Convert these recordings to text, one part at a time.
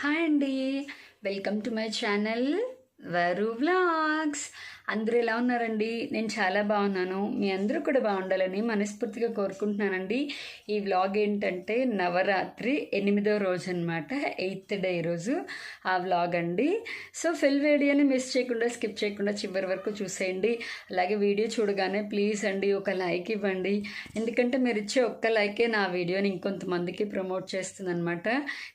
Hi అండి. Welcome to my channel Varu vlogs. అందరూ ఎలా ఉన్నారండి? నేను చాలా బాగున్నాను. మీ అందరూ కూడా బాగుండాలని మనస్ఫూర్తిగా కోరుకుంటున్నానండి. ఈ వ్లాగ్ ఏంటంటే నవరాత్రి ఎనిమిదో రోజు అనమాట ఎయిత్ డే రోజు ఆ వ్లాగ్ అండి. సో ఫిల్ వీడియోని మిస్ చేయకుండా స్కిప్ చేయకుండా చివరి వరకు చూసేయండి. అలాగే వీడియో చూడగానే ప్లీజ్ అండి ఒక లైక్ ఇవ్వండి. ఎందుకంటే మీరు ఇచ్చే ఒక్క లైకే నా వీడియోని ఇంకొంతమందికి ప్రమోట్ చేస్తుందన్నమాట.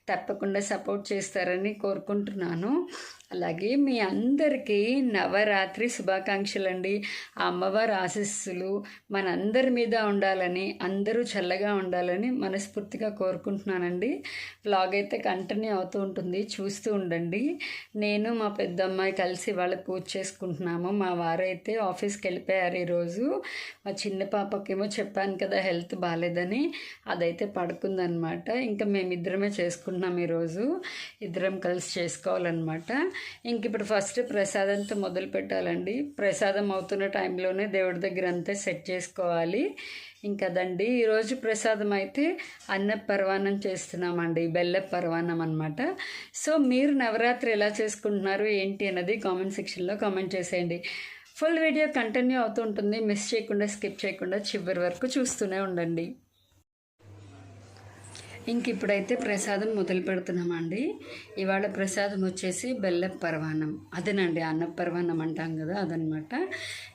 తప్పకుండా సపోర్ట్ చేస్తారని కోరుకుంటున్నాను. అలాగే మీ అందరికీ నవరాత్రి శుభాకాంక్షలు అండి ఆ అమ్మవారి ఆశీస్సులు మనందరి మీద ఉండాలని అందరూ చల్లగా ఉండాలని మనస్ఫూర్తిగా కోరుకుంటున్నానండి. బ్లాగ్ అయితే కంటిన్యూ అవుతూ ఉంటుంది. చూస్తూ ఉండండి. నేను మా పెద్దమ్మాయి కలిసి వాళ్ళ పూజ చేసుకుంటున్నాము. మా వారైతే ఆఫీస్కి వెళ్ళిపోయారు ఈరోజు. మా చిన్న పాపకేమో చెప్పాను కదా హెల్త్ బాగాలేదని అదైతే పడుకుందనమాట ఇంకా మేమిద్దరమే చేసుకుంటున్నాం ఈరోజు. ఇద్దరం కలిసి చేసుకోవాలన్నమాట. ఇంక ఇప్పుడు ఫస్ట్ ప్రసాదంతో మొదలు పెట్టాలండి ప్రసాదం అవుతున్న టైంలోనే దేవుడి దగ్గర అంతా సెట్ చేసుకోవాలి. ఇంకదండి ఈరోజు ప్రసాదం అయితే అన్న పర్వాణం చేస్తున్నామండి బెల్ల పర్వాణం అనమాట సో మీరు నవరాత్రి ఎలా చేసుకుంటున్నారు ఏంటి అన్నది కామెంట్ సెక్షన్లో కామెంట్ చేసేయండి. ఫుల్ వీడియో కంటిన్యూ అవుతూ ఉంటుంది. మిస్ చేయకుండా స్కిప్ చేయకుండా చివరి వరకు చూస్తూనే ఉండండి. ఇంక ఇప్పుడైతే ప్రసాదం మొదలు పెడుతున్నామండి. ఇవాళ ప్రసాదం వచ్చేసి బెల్ల పరవాన్నం. అదేనండి అన్న పరవాన్నం అంటాం కదా అదనమాట.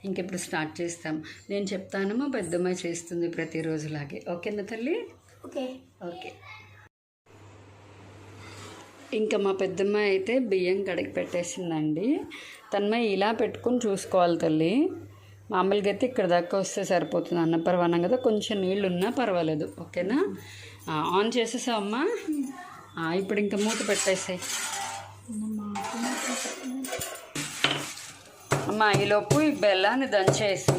ఇంక ఇప్పుడు స్టార్ట్ చేస్తాం. నేను చెప్తాను పెద్దమ్మాయి చేస్తుంది ప్రతిరోజులాగే. ఓకేనా తల్లి? ఓకే. ఓకే. ఇంకా మా పెద్దమ్మాయి అయితే బియ్యం కడిగి పెట్టేసిందండి. తన్మయ్య ఇలా పెట్టుకుని చూసుకోవాలి తల్లి. మామూలుగా అయితే ఇక్కడ దాకా వస్తే సరిపోతుంది. అన్న పర్వానం కదా కొంచెం నీళ్ళు ఉన్నా పర్వాలేదు. ఓకేనా? ఆన్ చేసేసావమ్మా ఇప్పుడు ఇంకా మూత పెట్టేసాయి. అమ్మ ఈలోపు ఈ బెల్లాన్ని దంచేసి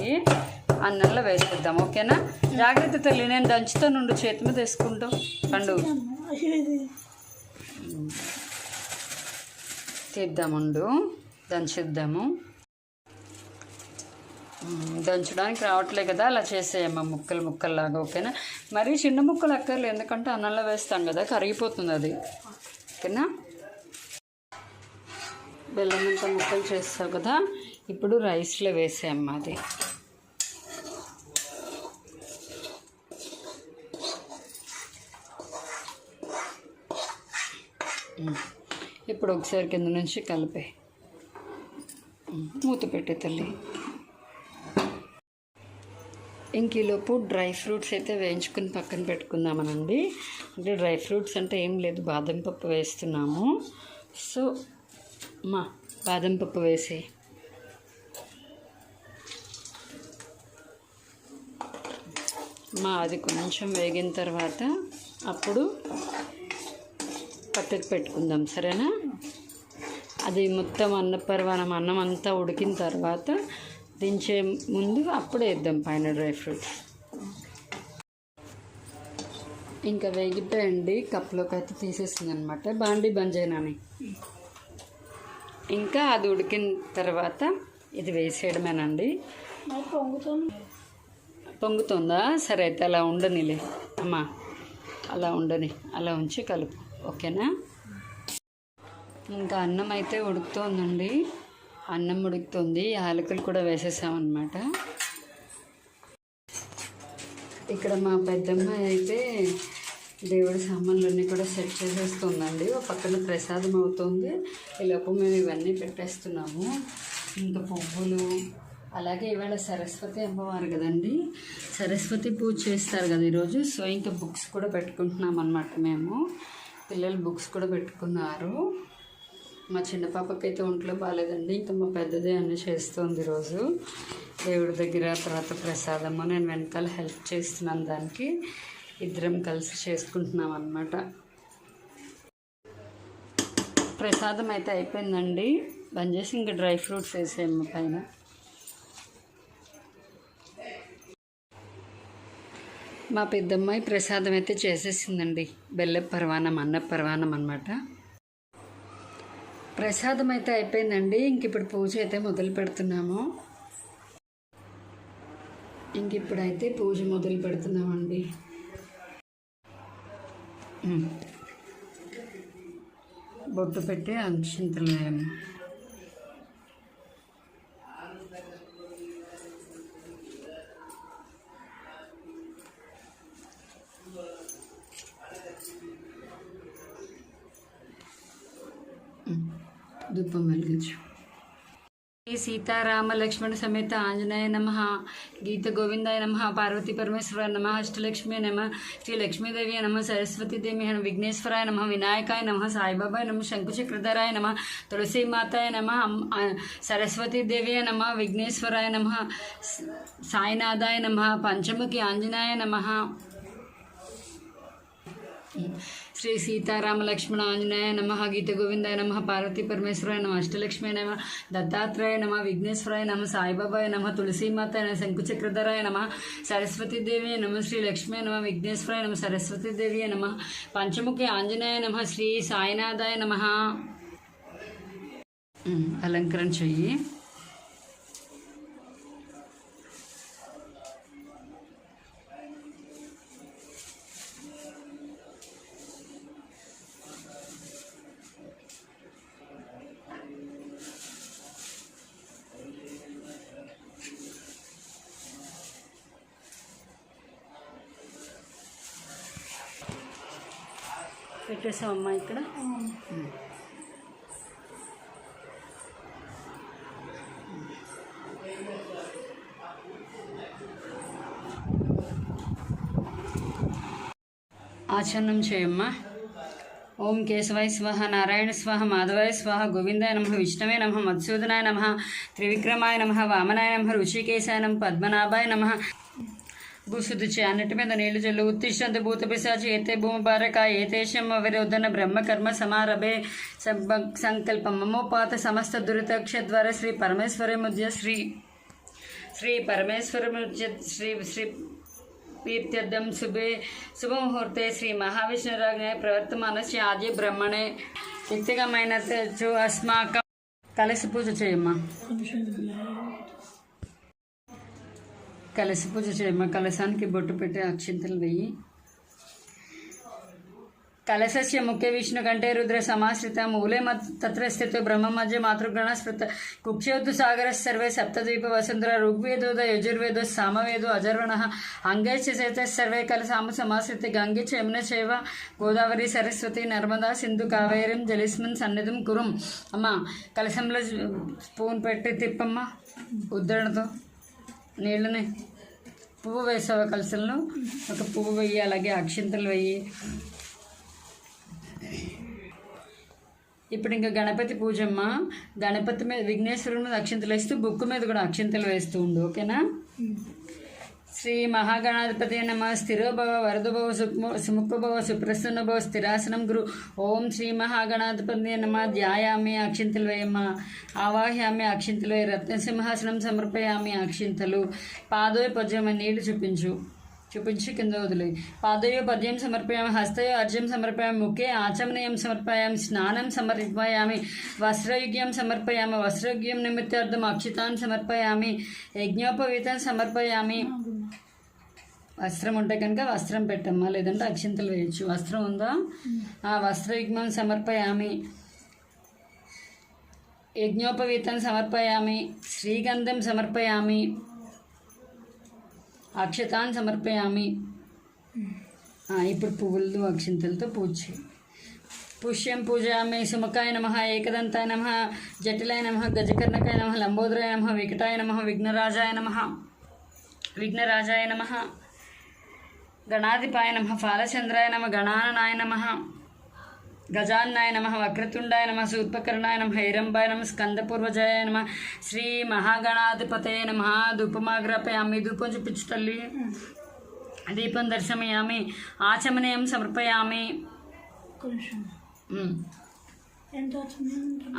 అన్నంలో వేసేద్దాం ఓకేనా? జాగ్రత్త తల్లి నేను దంచుతా నుండి చేతి మీద వేసుకుంటాం పండు. తీద్దాముండు దంచిద్దాము. దంచడానికి రావట్లే కదా అలా చేసేయమ్మా ముక్కలు ముక్కల్లాగా ఓకేనా? మరీ చిన్న ముక్కలు అక్కర్లేదు ఎందుకంటే అన్నంలో వేస్తాం కదా కరిగిపోతుంది అది. ఓకేనా? బెల్లం అంతా ముక్కలు చేస్తావు కదా ఇప్పుడు రైస్లో వేసేయమ్మా అది. ఇప్పుడు ఒకసారి కింద నుంచి కలిపే. మూత పెట్టే తల్లి. ఇంక ఈలోపు డ్రై ఫ్రూట్స్ అయితే వేయించుకుని పక్కన పెట్టుకుందామనండి. అంటే డ్రై ఫ్రూట్స్ అంటే ఏం లేదు బాదం పప్పు వేస్తున్నాము. సో మా బాదం పప్పు వేసి. మా అది కొంచెం వేగిన తర్వాత అప్పుడు పక్కకు పెట్టుకుందాం సరేనా? అది మొత్తం అన్నపర్వాణం అన్నం అంతా ఉడికిన తర్వాత దించే ముందు అప్పుడే వేద్దాం పైన డ్రై ఫ్రూట్స్ ఇంకా వేగిపోయండి కప్లోకి అయితే తీసేసింది అనమాట బాండి బంజైనాని. ఇంకా అది ఉడికిన తర్వాత ఇది వేసేయడమేనండి. పొంగుతుందా? సరే అయితే అలా ఉండనిలే. అమ్మా అలా ఉండని అలా ఉంచి కలుపు. ఓకేనా? ఇంకా అన్నం అయితే ఉడుకుతోందండి. అన్నం ఉడుకుతుంది యాలకులు కూడా వేసేసామన్నమాట. ఇక్కడ మా పెద్దమ్మాయి అయితే దేవుడి సామాన్లన్నీ కూడా సెట్ చేసేస్తుందండి. ఒక పక్కన ప్రసాదం అవుతుంది. ఈలోపు మేము ఇవన్నీ పెట్టేస్తున్నాము. ఇంకా పువ్వులు అలాగే ఇవాళ సరస్వతి అమ్మవారు కదండి. సరస్వతి పూజ చేస్తారు కదా ఈరోజు. సో ఇంకా బుక్స్ కూడా పెట్టుకుంటున్నాం అనమాట మేము. పిల్లలు బుక్స్ కూడా పెట్టుకున్నారు. మా చిన్న పాపకైతే ఒంట్లో బాగాలేదండి ఇంకా మా పెద్దదే అన్నీ చేస్తుంది ఈరోజు. దేవుడి దగ్గర తర్వాత ప్రసాదము. నేను వెనకాల హెల్ప్ చేస్తున్నాను దానికి. ఇద్దరం కలిసి చేసుకుంటున్నాం అనమాట ప్రసాదం అయితే అయిపోయిందండి. బంద్ చేసి ఇంకా డ్రై ఫ్రూట్స్ వేసేయమ్మ పైన. మా పెద్దమ్మాయి ప్రసాదం అయితే చేసేసిందండి. బెల్ల పర్వాణం అన్న పరవానం అనమాట ప్రసాదం అయితే అయిపోయిందండి. ఇంక ఇప్పుడు పూజ అయితే మొదలు పెడుతున్నాము. ఇంక ఇప్పుడైతే పూజ మొదలు పెడుతున్నామండి. బొట్టు పెట్టి అక్షింతలు వేయమ్మ ధూపం వెలిగించు శ్రీ సీతారామ లక్ష్మణ సమేత ఆంజనేయ నమ గీత గోవిందాయ నమ పార్వతీ పరమేశ్వర నమ అష్టలక్ష్మి నమ శ్రీ లక్ష్మీదేవి నమ సరస్వతీదేవి నమ విఘ్నేశ్వరాయ నమ వినాయకాయ నమ సాయిబాబాయ నమ శంకుచక్రధరాయ నమ తులసీ మాతాయ నమ సరస్వతీదేవి నమ విఘ్నేశ్వరాయ నమ సాయినాథాయ నమ పంచముఖి ఆంజనేయ నమ శ్రీ సీతారామ లక్ష్మణ ఆంజనేయ నమ గీత గోవిందాయ నమ పార్వతీ పరమేశ్వరాయ నమ అష్టలక్ష్మి నమ దత్తాత్రేయ నమ విఘ్నేశ్వరాయ నమ సాయిబాబాయ నమ తులసీమాత నమ శంకుచక్రధరాయ నమ సరస్వతీదేవి నమ శ్రీ లక్ష్మీ నమ విఘ్నేశ్వరాయ నమ సరస్వతీదేవి నమ పంచముఖి ఆంజనేయ నమ శ్రీ సాయినాథాయ నమ. అలంకరణ చెయ్యి. పెట్టేసామమ్మా ఇక్కడ. ఆచరణం చేయమ్మా. ఓం కేశవాయ స్వహ నారాయణ స్వహ మాధవాయ స్వహ గోవిందాయ నమ విష్ణవే నమ మధుసూదనాయ నమ త్రివిక్రమాయ నమ వామనాయ నమ ఋషికేశాయ నమ పద్మనాభాయ నమ భూశుద్ధి చే అన్నిటి మీద నీళ్ళు జల్లు ఉత్తిష్టంత భూత పిశాచి ఏతే భూమభారక ఏతేషం అవరోధన బ్రహ్మ కర్మ సమారభే. సబ్బ- సంకల్ప మమోపాత సమస్త దురితక్షద్వార శ్రీ పరమేశ్వరముద్య శ్రీ శ్రీ పరమేశ్వరముద్య శ్రీ శ్రీ పీర్త్యర్థం శుభే. శుభముహూర్తే శ్రీ మహావిష్ణురాజ్ఞ ప్రవర్తమానస్య ఆద్య బ్రహ్మణే. వ్యక్తిగమైన తేజో అస్మాకం. కలసి పూజ చేయమ్మా. కలసి పూజ చేయమ్మ కలశానికి బొట్టు పెట్టి అక్షింతలు వెయ్యి కలశస్య ముఖ్య విష్ణు కంటే రుద్ర సమాశ్రిత మూలే మత్ బ్రహ్మ మధ్య మాతృగణ స్మృత. కుక్షోత్తు సాగర సర్వే సప్తద్వీప వసుంధర ఋగ్వేదోద యజుర్వేదో సామవేదో అజర్వణ. అంగైశ్చ చేత సర్వే కలసామ సమాశ్రిత గంగే చ చేవ గోదావరి సరస్వతి నర్మదా సింధు కావేరం జలిస్మన్ సన్నిధం కురుం. అమ్మ కలశంలో స్పూన్ పెట్టి తిప్పమ్మ ఉద్దరణతో నీళ్ళని పువ్వు వేసావు కలసంలో ఒక పువ్వు వెయ్యి అలాగే అక్షింతలు వెయ్యి. ఇప్పుడు ఇంకా గణపతి పూజమ్మ గణపతి మీద విఘ్నేశ్వరుని మీద అక్షింతలు వేస్తూ బుక్ మీద కూడా అక్షింతలు వేస్తూ ఉండు ఓకేనా? శ్రీ మహాగణాధిపతి నమ. స్థిరోభవ వరదభవ సుముఖభవ సుప్రసన్నభవ స్థిరాసనం గురు. ఓం శ్రీ మహాగణాధిపతి నమ. ధ్యాయామి అక్షింతలవయమ్మ ఆవాహ్యామి అక్షింతలవయ రత్నసింహాసనం సమర్పయామి అక్షింతలు పాదోయ పద్యమ నీళ్ళు చూపించు. చూపించి కింద వదిలే పాదయో పద్యం సమర్పయామి హస్తయో అర్జం సమర్పయామి ముఖే ఆచమనీయం సమర్పయామి స్నానం సమర్పయామి వస్త్రయుగ్యం సమర్పయామి వస్త్రయుగ్యం నిమిత్తార్థం అక్షితాన్ సమర్పయామి యజ్ఞోపవీతం సమర్పయామి. వస్త్రం ఉంటే కనుక వస్త్రం పెట్టమ్మా. లేదంటే అక్షింతలు వేయచ్చు. వస్త్రం ఉందా? ఆ వస్త్రయుగ్మం సమర్పయామి. యజ్ఞోపవీతం సమర్పయామి. శ్రీగంధం సమర్పయామి. అక్షతాన్ సమర్పయామి. ఇప్పుడు పువ్వులతో అక్షింతలతో పూజ చేయి. పుష్యం పూజయామి సుమకాయ నమ ఏకదంతాయ నమ జటిలాయ నమ గజకర్ణకాయ నమ లంబోదరాయ నమ వికటాయ నమ విఘ్నరాజాయ నమ విఘ్నరాజాయ నమ. గణాధిపాయ నమ ఫాలచంద్రాయ నమ గణాననాయ నమ గజాన్నాయ నమ వక్రతుండాయ నమ శూర్పకర్ణాయ నమ హైరంబాయ నమ స్కందపూర్వజాయ నమ శ్రీ మహాగణాధిపతయ నమ ధూపమాగ్రపయామి ధూపం చూపించు తల్లి. దీపం దర్శమయామి ఆచమనీయం సమర్పయామి.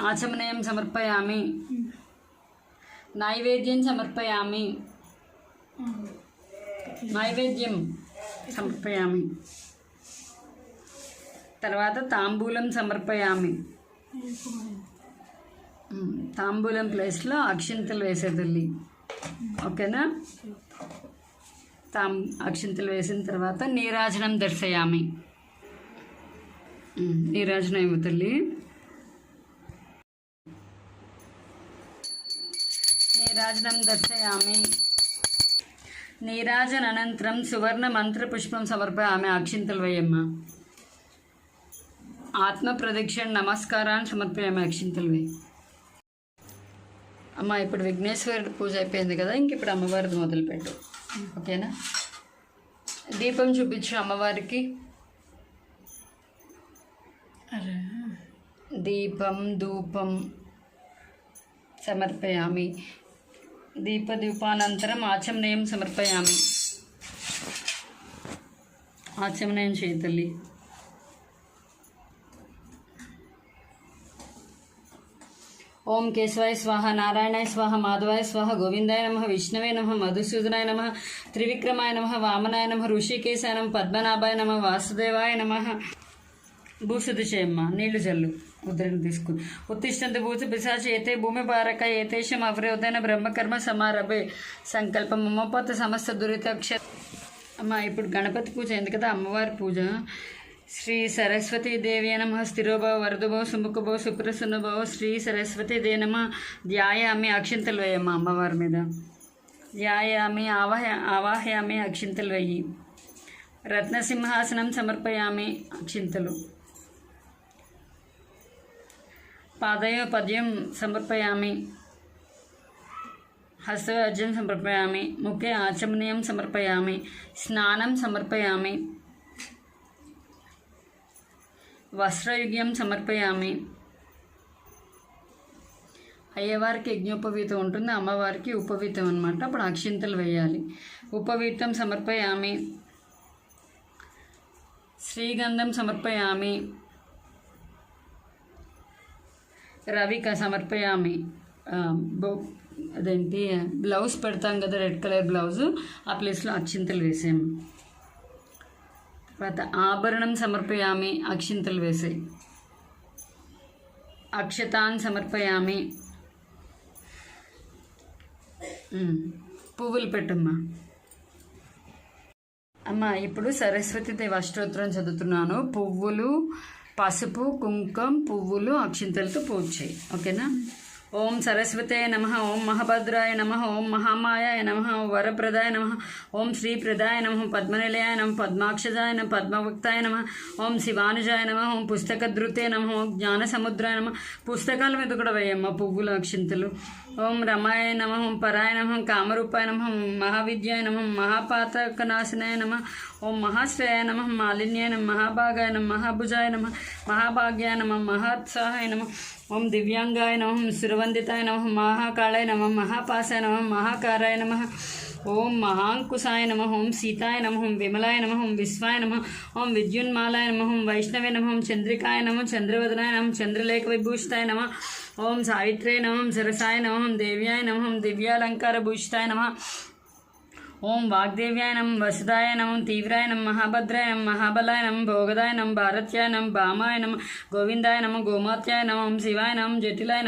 ఆచమనీయం? సమర్పయామి. నైవేద్యం సమర్పయామి. నైవేద్యం. సమర్పయామి. తర్వాత తాంబూలం సమర్పయామి. తాంబూలం ప్లేస్లో అక్షింతలు వేసేదల్లి. ఓకేనా? తాం అక్షింతలు వేసిన తర్వాత నీరాజనం దర్శయామి. నీరాజనం ఇవ్వతల్లి నీరాజనం దర్శయామి. నీరాజన అనంతరం సువర్ణ మంత్ర పుష్పం సమర్పయామి అక్షింతలు వేయమ్మ. ఆత్మ ప్రదక్షిణ నమస్కారాన్ని సమర్పయామి అక్షింతలు వేయి. అమ్మ ఇప్పుడు విఘ్నేశ్వరుడు పూజ అయిపోయింది కదా ఇంక ఇప్పుడు అమ్మవారిది మొదలుపెట్టు. ఓకేనా? దీపం చూపించు అమ్మవారికి. దీపం ధూపం సమర్పయామి. దీపదీపానంతరం ఆచమనయం సమర్పయామి. ఆచమనయం చేతల్లి ఓం కేశవాయ స్వాహ నారాయణాయ స్వాహ మాధవాయ స్వాహ గోవిందాయ నమ విష్ణవే నమ మధుసూదనాయ నమ త్రివిక్రమాయ నమ వామనాయ నమ ఋషికేశాయ నమ పద్మనాభాయ నమ వాసుదేవాయ నమ. భూసుది చేయమ్మ నీళ్ళు జల్లు. ముద్రను తీసుకుని ఉత్తిష్టంత భూసి పిశాచి ఏతే భూమి బారక ఏతేషం అవరోధన బ్రహ్మకర్మ సమారభే. సంకల్పం అమ్మపోత సమస్త దురితక్ష అమ్మ ఇప్పుడు గణపతి పూజ అయింది కదా అమ్మవారి పూజ. శ్రీ సరస్వతి దేవి నమ స్థిరోభవ వరదుభవ సుముఖభవ సుప్రసన్నభవ శ్రీ సరస్వతి దేవి నమ ధ్యాయామి అక్షింతలు వేయమ్మ అమ్మవారి మీద. ధ్యాయామి ఆవాహ ఆవాహయామి అక్షింతలు వేయి రత్నసింహాసనం సమర్పయామి అక్షింతలు. పాదయ పద్యం సమర్పయామి హస్తవర్జం సమర్పయామి ముఖ్య ఆచమనీయం సమర్పయామి స్నానం సమర్పయామి వస్త్రయుగ్యం సమర్పయామి అయ్యవారికి యజ్ఞోపవీతం ఉంటుంది అమ్మవారికి ఉపవీతం అనమాట అప్పుడు అక్షింతలు వేయాలి ఉపవీతం సమర్పయామి శ్రీగంధం సమర్పయామి రవిక సమర్పయామి. అదేంటి బ్లౌజ్ పెడతాం కదా రెడ్ కలర్ బ్లౌజు. ఆ ప్లేస్లో అక్షింతలు వేసాము తర్వాత ఆభరణం సమర్పయామి అక్షింతలు వేసాయి. అక్షతాన్ సమర్పయామి. పువ్వులు పెట్టమ్మా. అమ్మ ఇప్పుడు సరస్వతి దేవ అష్టోత్తరం చదువుతున్నాను. పువ్వులు పసుపు కుంకుమ పువ్వులు అక్షింతలతో పూజ చేయి. ఓకేనా? ఓం సరస్వతే నమ ఓం మహాభద్రాయ నమ ఓం మహామాయాయ నమ వరప్రదాయ నమ ఓం శ్రీప్రదాయ నమ పద్మనిలయాయ నమ పద్మాక్షజాయ నమ పద్మభక్తాయ నమ ఓం శివానుజాయ నమ ఓం పుస్తకధృతే నమ ఓం జ్ఞాన సముద్రాయ నమ పుస్తకాల మీద కూడా వేయమ్మ పువ్వులు అక్షింతలు. ఓం రమాయ నమ ఓం పరాయ నమ కామరూపాయ నమ మహావిద్యాయ నమ మహాపాతకనాశనాయ నమ ఓం మహాశ్రేయాయ నమ మాలిన్యాయ నమ మహాభాగాయ నమ మహాభుజాయ నమ మహాభాగ్యాయ నమ మహాత్సాహాయ నమ ఓం దివ్యాంగాయ నమ సురవందితాయ నమ మహాకాళాయ నమ మహాపాసాయ నమ మహాకారాయ నమ ఓం మహాంకుశాయ నమ ఓం సీతాయ నమ ఓం విమలాయ నమ ఓం విశ్వాయ నమ ఓం విద్యున్మాలాయ నమ ఓం వైష్ణవే నమ ఓం చంద్రికాయ నమ చంద్రవదనాయ నమ చంద్రలేఖ విభూషితాయ నమ ఓం సావిత్రే నమ ఓం సరసాయ నమ ఓం దేవ్యాయ నమ ఓం దివ్యాలంకార భూషితాయ నమ ఓం వాగ్దేవ్యాయనం వసుదాయనం తీవ్రాయనం మహాభద్రాయనం మహాబలాయనం భోగదాయనం భారత్యాయనం భామాయనం గోవిందాయనం గోమాత్యాయనం భోగదాయ నమ భారత్యాయ ఓం శివాయ నమ జటిలాయ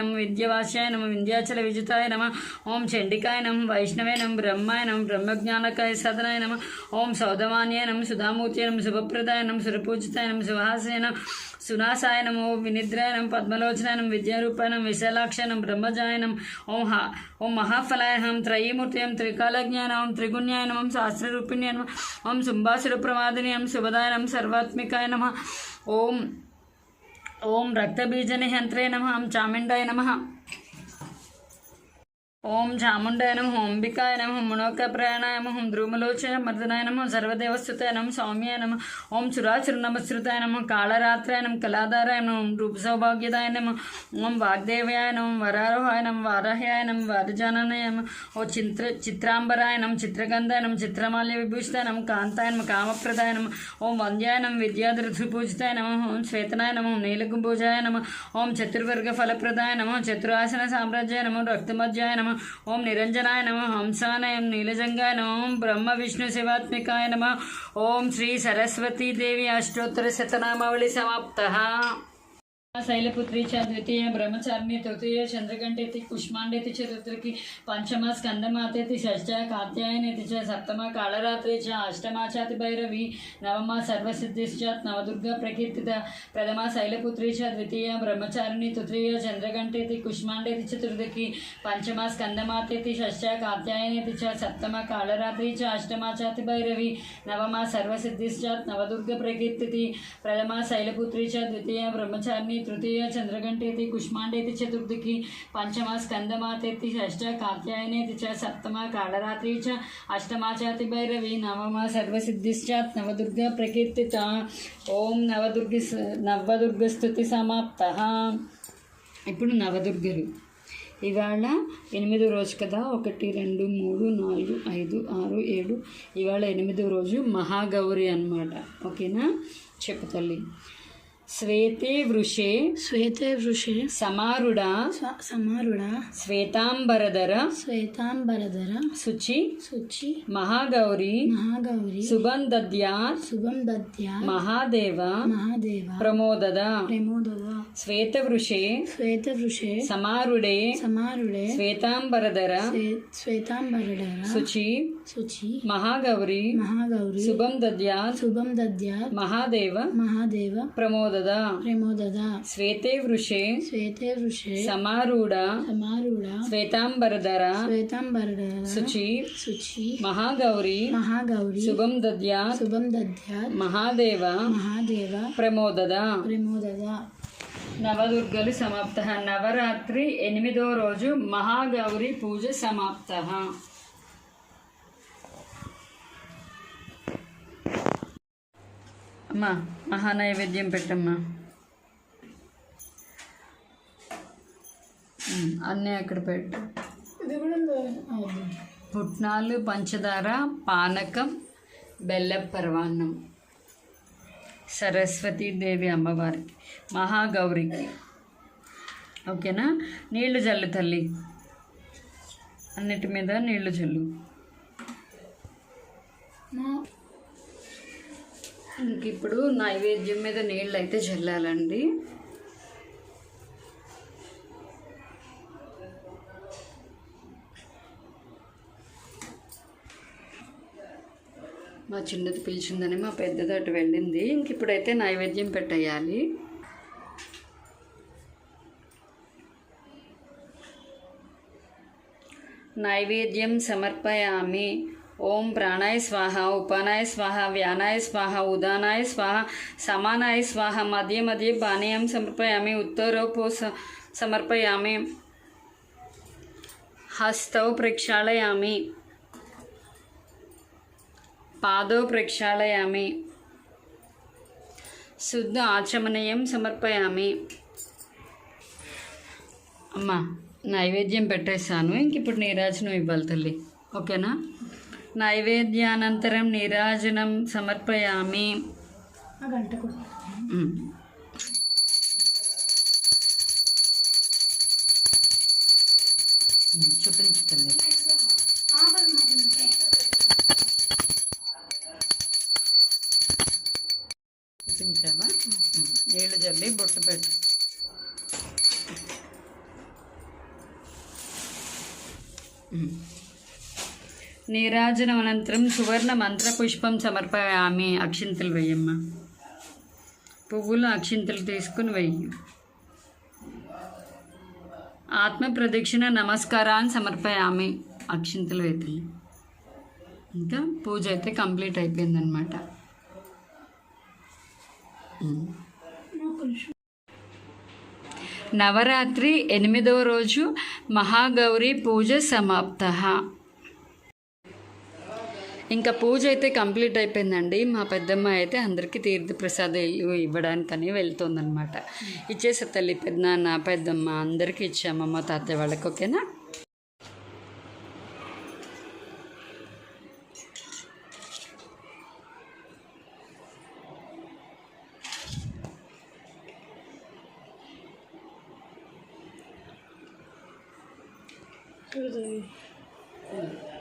వింధ్యాచల విజితాయనం ఓం చండికాయనం వైష్ణవేనం బ్రహ్మాయనం బ్రహ్మజ్ఞానకాయ సదనాయనం ఓం సౌదమాన్యాయ నమ శుభప్రదాయనం సురపూజితాయనం శుభప్రదాయ నమ సురపూజితాయ నమ సుహాసాయ నమ సునాసాయ ఓం వినిద్రాయ నమ పద్మలోచనాయ నమ విద్యారూపాయ ఓం హా ఓం మహాఫలాయనం త్రయీమూర్తయం త్రికాలజ్ఞానం త్రిగుణ నమ నమం నమ శాస్త్రరూపిణ్యాయ నమ ఓం శుంభాసుర ప్రమాదిని నమ శుభదాయ సర్వాత్మికాయ నమ ఓం ఓం రక్తబీజనిహంత్రే నమ నమ ఓం చాముండాయ నమ ఓం అంబికాయ నమ మునోకప్రాయణాయ నమ ఓం ధ్రుమలోచన మర్దనాయనం నమ సర్వదేవస్థుతాయ ఓం చురాచురునమశ్రుతాయనం కాళరాత్రాయనం కళాధారాయనం రూప సౌభాగ్యదాయనం ఓం వాగ్దేవ్యాయ వరారోహాయనం వరారోహాయ నమ ఓ చిత్ర చిత్రాంబరాయనం చిత్రగంధాయనం చిత్రమాల్య విభూషితాయ కాంతాయనం కామప్రదాయనం ఓం వంద్యాయనం నమ విద్యాధృతి ఓం శ్వేతనాయ నమ ఓం చతుర్వర్గ ఫలప్రదాయనం చతురాసన సామ్రాజ్యాయ నమ రక్తమధ్యాయ నమ ఓం నిరంజనాయ నమ హంసానయ నీలజంగాయ నమ ఓం బ్రహ్మ విష్ణు శివాత్మికాయ నమ ఓం శ్రీ సరస్వతీ దేవి అష్టోత్తర శతనామావళి సమాప్త శైలపుత్రి చ ద్వితీయ బ్రహ్మచారిణి తృతీయ చంద్రకంఠేతి కుష్మాండేతి చతుర్థికి పంచమ స్కందమాతేతి షష్ట కాత్యాయనేతి చ సప్తమ కాళరాత్రి చ అష్టమాచాతి భైరవి నవమ సర్వసిద్ధిశ్చాత్ నవదుర్గ ప్రకీర్తిత ప్రథమ శైలపుత్రి చ ద్వితీయ బ్రహ్మచారిణి తృతీయ చంద్రకంఠేతి కుష్మాండేతి చతుర్థికి పంచమ స్కందమాతేతి షష్ట కాత్యాయనేతి చ సప్తమ కాళరాత్రి చ అష్టమాచాతి భైరవి నవమ సర్వసిద్ధిశ్చాత్ నవదుర్గ ప్రకీర్తితి ప్రథమ శైలపుత్రి చ ద్వితీయ బ్రహ్మచారిణి తృతీయ చంద్రగంటేతి కుష్మాండేతి చతుర్థికి పంచమ స్కందమాతేతి షష్ఠ కాత్యాయనేతి చ సప్తమ కాళరాత్రి చ అష్టమ చాతి భైరవి నవమ సర్వసిద్ధిశ్చ నవదుర్గ ప్రకీర్తిత ఓం నవదుర్గ నవదుర్గ స్థుతి సమాప్త ఇప్పుడు నవదుర్గలు. ఇవాళ ఎనిమిదో రోజు కదా? ఒకటి రెండు మూడు నాలుగు ఐదు ఆరు ఏడు. ఇవాళ ఎనిమిదో రోజు మహాగౌరి అన్నమాట. ఓకేనా? చెప్పు తల్లి. శ్వేతే వృషే శ్వేతే వృషే సమారుడ సమారుడ శ్వేతాంబరధర శ్వేతాంబరధర శుచి శుచి మహాగౌరి మహాగౌరి సుగంధద్యా దద్య మహాదేవ మహాదేవ ప్రమోదద ప్రమోదద శ్వేతవృషే శ్వేత వృషే సమారుడే సమారుడే శ్వేతాంబరధర శ్వే- శ్వేతాంబరధర శుచి శుచి మహాగౌరి మహాగౌరి శుభం దద్యా శుభం దద్య మహాదేవ మహాదేవ ప్రమోదద? ప్రమోదద. శ్వేతే వృషే. శ్వేతే వృషే. సమారూఢ. సమారుడ శ్వేతాంబరధర. శ్వేతాంబరధర. శుచి శుచి మహాగౌరి. మహాగౌరి. శుభం దద్యా. శుభం దద్య. మహాదేవ. మహాదేవ. ప్రమోదద. ప్రమోదద. నవదుర్గలు సమాప్త. నవరాత్రి ఎనిమిదో రోజు మహాగౌరి పూజ సమాప్త. అమ్మా మహానైవేద్యం పెట్టమ్మా. అన్నీ అక్కడ పెట్టు. పుట్నాలు పంచదార పానకం బెల్లం పరవాన్నం సరస్వతీదేవి అమ్మవారికి మహాగౌరికి. ఓకేనా? నీళ్ళు జల్లు తల్లి. అన్నిటి మీద నీళ్ళు జల్లు ఇంక ఇప్పుడు నైవేద్యం మీద నీళ్ళు అయితే చల్లాలండి మా చిన్నది పిలిచిందని మా పెద్దది అటు వెళ్ళింది. ఇంక ఇప్పుడైతే నైవేద్యం పెట్టేయాలి. నైవేద్యం సమర్పయామి. ఓం ప్రాణాయ స్వాహ ఉపానాయ స్వాహ వ్యానాయ స్వాహ ఉదానాయ స్వాహ సమానాయ స్వాహ మధ్య మధ్య పానీయం సమర్పయామి ఉత్తరోపో స- సమర్పయామి హస్తౌ ప్రక్షాళయామి పాదో ప్రక్షాళయామి శుద్ధ ఆచమనీయం సమర్పయామి అమ్మా నైవేద్యం పెట్టేశాను. ఇంక ఇప్పుడు నీరాజనం ఇవ్వాలి తల్లి. ఓకేనా? నైవేద్యానంతరం నీరాజనం సమర్పయామి. ఆ గంట కూడా ఉమ్. ఉమ్, చూపించు తల్లి చూపించావా నీళ్ళు జల్లి బొట్టు పెట్టు. నీరాజనం అనంతరం సువర్ణ మంత్రపుష్పం సమర్పయామి. అక్షింతలు వెయ్యమ్మ పువ్వులు అక్షింతలు తీసుకుని వెయ్యి ఆత్మ ప్రదక్షిణ నమస్కారాన్ని సమర్పయామి. అక్షింతలు వేతలు ఇంకా పూజ అయితే కంప్లీట్ అయిపోయిందనమాట నవరాత్రి ఎనిమిదవ రోజు మహాగౌరి పూజ సమాప్త. ఇంకా పూజ అయితే కంప్లీట్ అయిపోయిందండి మా పెద్దమ్మ అయితే అందరికీ తీర్థ తీర్థప్రసాదాలు ఇవ్వడానికని వెళ్తుందనమాట ఇచ్చేసే తల్లి పెద్దనాన్న పెద్దమ్మ అందరికీ ఇచ్చామమ్మ తాతయ్య వాళ్ళకి ఓకేనా Good. Mm.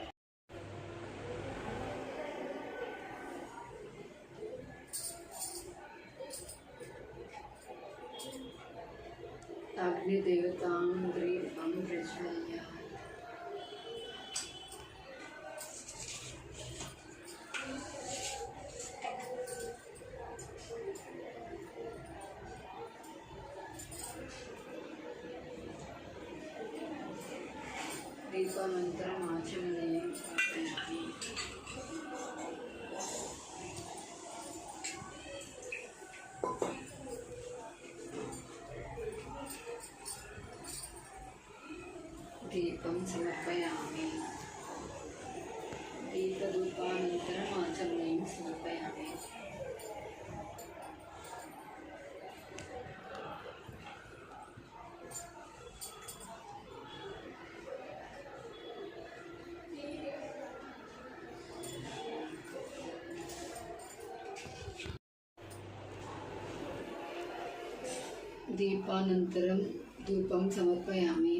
దీపం సమర్పయామి దీపరూపానంతరం ఆచమనీయం సమర్పయామి దీపానంతరం ధూపం సమర్పయామి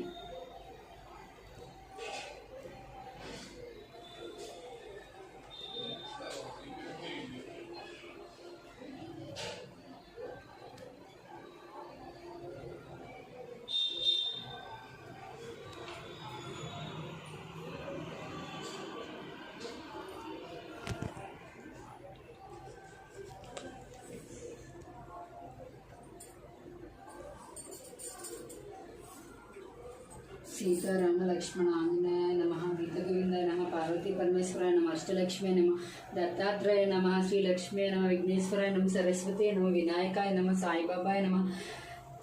సీతారామ లక్ష్మణ ఆంజనేయ నమ గీత గోవిందాయ నమ పార్వతీ పరమేశ్వరాయ నమ అష్టలక్ష్మీ నమ దత్తాత్రేయ నమ శ్రీలక్ష్మీ నమ విఘ్నేశ్వరాయ నమ సరస్వతి నమ వినాయకాయ నమ సాయిబాబాయ నమ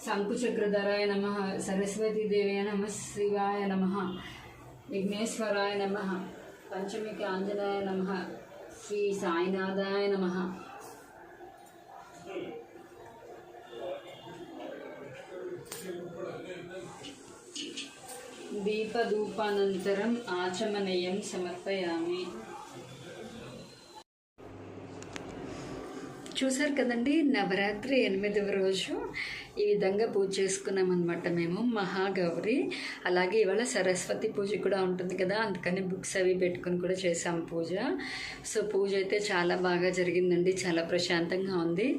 శంకుచక్రధరాయ నమ సరస్వతీ దేవ్య నమ శివాయ నమ విఘ్నేశ్వరాయ నమ పంచమికి ఆంజనేయ దీపధూపానంతరం సమర్పయామి. చూసారు కదండి నవరాత్రి ఎనిమిదవ రోజు ఈ విధంగా పూజ చేసుకున్నాం అనమాట మేము మహాగౌరి. అలాగే ఇవాళ సరస్వతి పూజ కూడా ఉంటుంది కదా అందుకని బుక్స్ అవి పెట్టుకుని కూడా చేసాం పూజ. సో పూజ అయితే చాలా బాగా జరిగిందండి చాలా ప్రశాంతంగా ఉంది.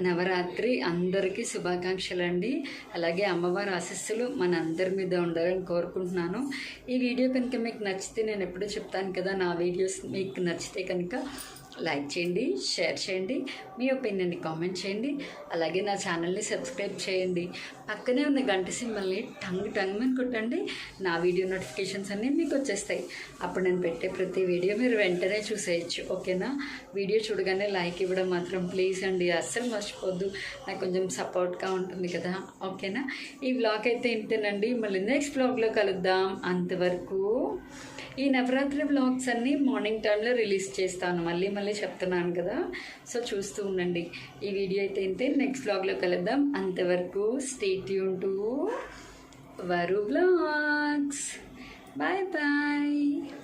నవరాత్రి అందరికీ శుభాకాంక్షలు అండి అలాగే అమ్మవారి ఆశస్సులు మన అందరి మీద ఉండాలని కోరుకుంటున్నాను. ఈ వీడియో కనుక మీకు నచ్చితే నేను ఎప్పుడూ చెప్తాను కదా నా వీడియోస్ మీకు నచ్చితే కనుక లైక్ చేయండి షేర్ చేయండి మీ ఒపీనియన్ని కామెంట్ చేయండి అలాగే నా ఛానల్ని సబ్స్క్రైబ్ చేయండి. పక్కనే ఉన్న గంట సింబల్ని టంగ్ టంగ్ అని కొట్టండి నా వీడియో నోటిఫికేషన్స్ అన్నీ మీకు వచ్చేస్తాయి. అప్పుడు నేను పెట్టే ప్రతి వీడియో మీరు వెంటనే చూసేయచ్చు ఓకేనా? వీడియో చూడగానే లైక్ ఇవ్వడం మాత్రం ప్లీజ్ అండి అస్సలు మర్చిపోద్దు. నాకు కొంచెం సపోర్ట్గా ఉంటుంది కదా ఓకేనా? ఈ బ్లాగ్ అయితే ఇంతేనండి. మళ్ళీ నెక్స్ట్ బ్లాగ్లో కలుద్దాం. అంతవరకు ఈ నవరాత్రి బ్లాగ్స్ అన్నీ మార్నింగ్ టైంలో రిలీజ్ చేస్తాను. మళ్ళీ మళ్ళీ చెప్తున్నాను కదా. సో చూస్తూ ఉండండి. ఈ వీడియో అయితే ఇంతే నెక్స్ట్ బ్లాగ్లో కలుద్దాం. అంతవరకు stay tuned to Varu blogs bye bye